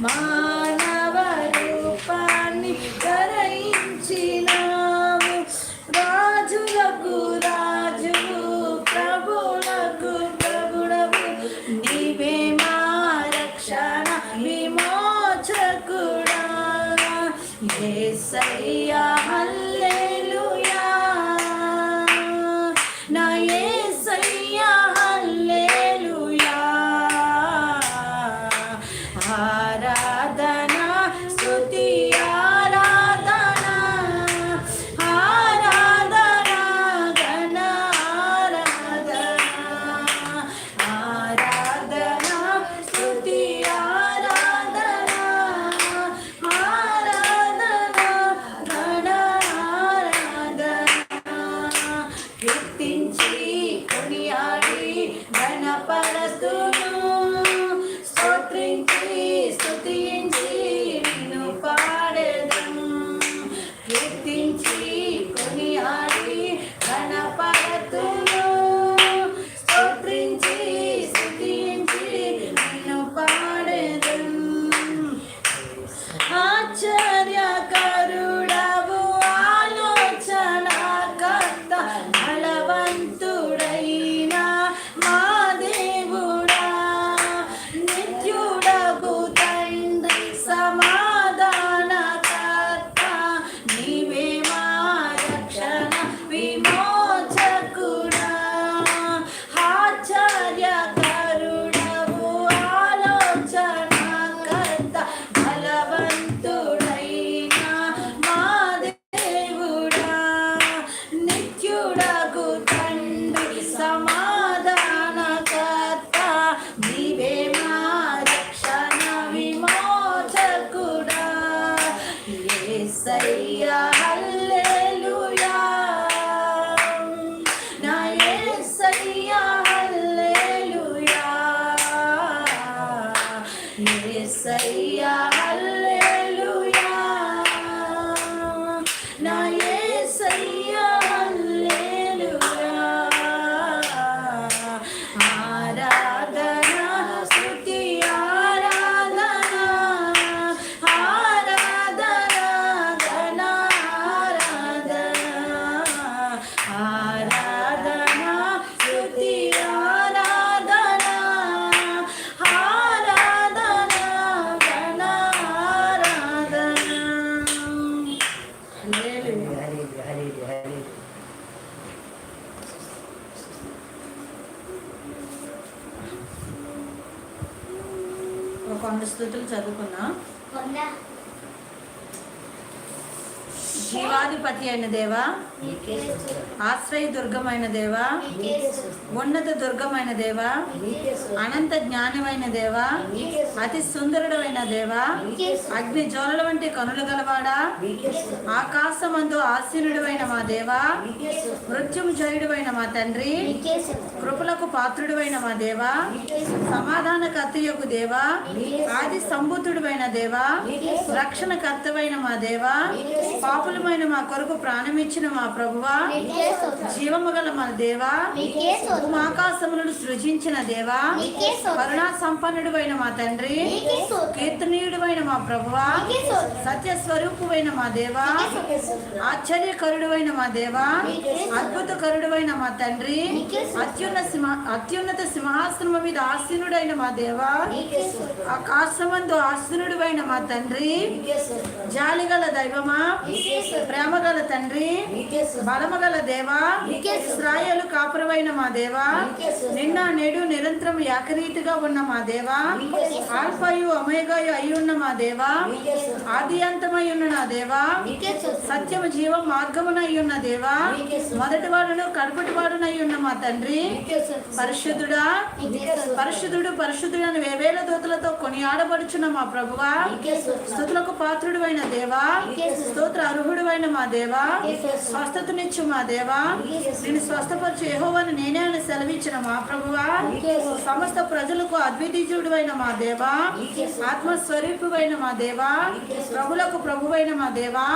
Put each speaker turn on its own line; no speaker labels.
మానవ రూపాన్ని ధరించినావు రాజులకు రాజువు ప్రభులకు ప్రభుడవు నీవే మా రక్షణ విమోచకుడా. ఏ సయ్యా హల్లే కీర్తించి ఒక కొండ స్థుతులు చదువుకున్నా. జీవాధిపతి అయిన దేవా ఆశ్రయ దుర్గమైన దేవా ఉన్నత దుర్గమైన దేవా అనంత జ్ఞానమైన దేవా అతి సుందరుడమైన దేవా అగ్ని జ్వాలల వంటి కనులు గలవాడా ఆకాశమందు ఆసీనుడైన మా దేవా మృత్యుము జయుడువైన మా తండ్రి కృపలకు పాత్రుడువైన మా దేవా. సమాధాన కర్తయ్యకు దేవా. ఆది సంబుద్ధుడువైన దేవా. రక్షణ కర్తవైన మా దేవా. పాపులమైన మా కొరకు ప్రాణమిచ్చిన మా ప్రభువా. జీవము గల మా దేవా ఆకాశములను సృజించిన దేవా. కరుణా సంపన్నుడువైన మా తండ్రి. కీర్తనీయుడువైన మా ప్రభువా. సత్య స్వరూపువైన మా దేవా. ఆశ్చర్యకరుడువైన మా దేవా. అద్భుతకరుడువైన మా తండ్రి. అత్యున్న సింహ అత్యున్నత సింహాసనము మీద ఆసీనుడైన మా దేవా ఆకాశమందు ఆసీనుడువైన మా తండ్రి జాలిగల దైవమా? ప్రేమగల తండ్రి? బలమగల దేవా? ఇస్రాయేలు కాపురమైన మా దేవా? నిన్న నేడు నిరంతరం ఏకరీతిగా ఉన్న మా దేవా? ఆల్ఫయు అమేగాయు అయి ఉన్న మా దేవా? ఆది అంతమై ఉన్న నా దేవా? సత్యము జీవ మార్గమునై ఉన్న దేవా? మొదటి వాడును కడుపటి వాడునై ఉన్న మా తండ్రి? పరిశుద్ధుడా? పరిశుద్ధుడు పరిశుద్ధుడు అని వేవేల దూతలతో కొనియాడబడుచున్న మా ప్రభువా? స్థుతులకు పాత్రుడు అయిన దేవా స్తోత్ర అర్హుడు అయిన మా దేవా స్వస్థతనిచ్చు మా దేవా నేను స్వస్థపరచు యెహోవాను నేనే అని సెలవిచ్చిన మా ప్రభువా సమస్త ప్రజలకు అద్వితీయుడు అయిన మా దేవా ఆత్మస్వరూపువైన మా దేవా ప్రభులకు ప్రభువైన మా దేవా